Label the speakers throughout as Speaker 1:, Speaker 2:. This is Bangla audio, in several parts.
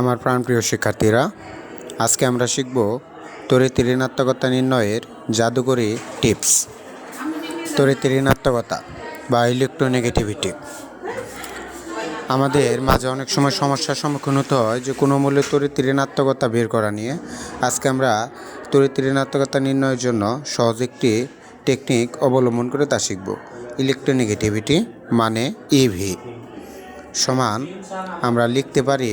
Speaker 1: আমার প্রাণপ্রিয় শিক্ষার্থীরা, আজকে আমরা শিখব তড়িৎ ঋণাত্মকতা নির্ণয়ের জাদুকরী টিপস। তড়িৎ ঋণাত্মকতা বা ইলেকট্রোনেগেটিভিটি আমাদের মাঝে অনেক সময় সমস্যার সম্মুখীন হতে হয় যে কোনো মূল্যে তড়িৎ ঋণাত্মকতা বের করা নিয়ে। আজকে আমরা তড়িৎ ঋণাত্মকতা নির্ণয়ের জন্য সহজ একটি টেকনিক অবলম্বন করে তা শিখব। ইলেকট্রোনেগেটিভিটি মানে ইভি সমান আমরা লিখতে পারি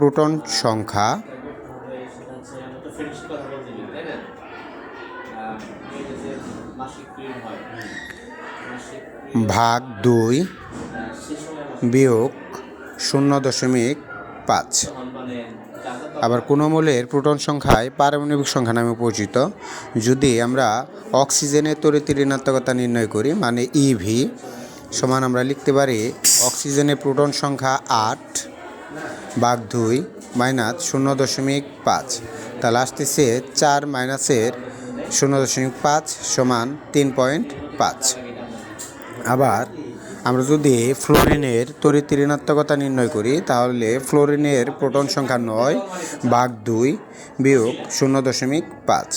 Speaker 1: প্রোটন সংখ্যা ভাগ দুই বিয়োগ শূন্য দশমিক পাঁচ। আবার কোনো মূলের প্রোটন সংখ্যায় পারমাণবিক সংখ্যা নামে পরিচিত। যদি আমরা অক্সিজেনের তড়িৎ ঋণাত্মকতা নির্ণয় করি মানে ইভি সমান আমরা লিখতে পারি অক্সিজেনের প্রোটন সংখ্যা আট ভাগ দুই মাইনাস শূন্য দশমিক পাঁচ। তাহলে আসতেছে চার মাইনাসের শূন্য দশমিক পাঁচ সমান তিন পয়েন্ট পাঁচ। আবার আমরা যদি ফ্লোরিনের তড়িৎ ঋণাত্মকতা নির্ণয় করি, তাহলে ফ্লোরিনের প্রোটন সংখ্যা নয় ভাগ দুই বিয়োগ শূন্য দশমিক পাঁচ।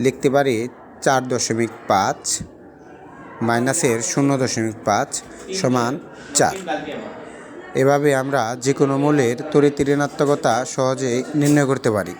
Speaker 1: লিখতে পারি চার দশমিক পাঁচ মাইনাসের শূন্য দশমিক পাঁচ সমান চার। এভাবে আমরা যে কোনো মূলের তড়িৎ ঋণাত্মকতা সহজেই নির্ণয় করতে পারি।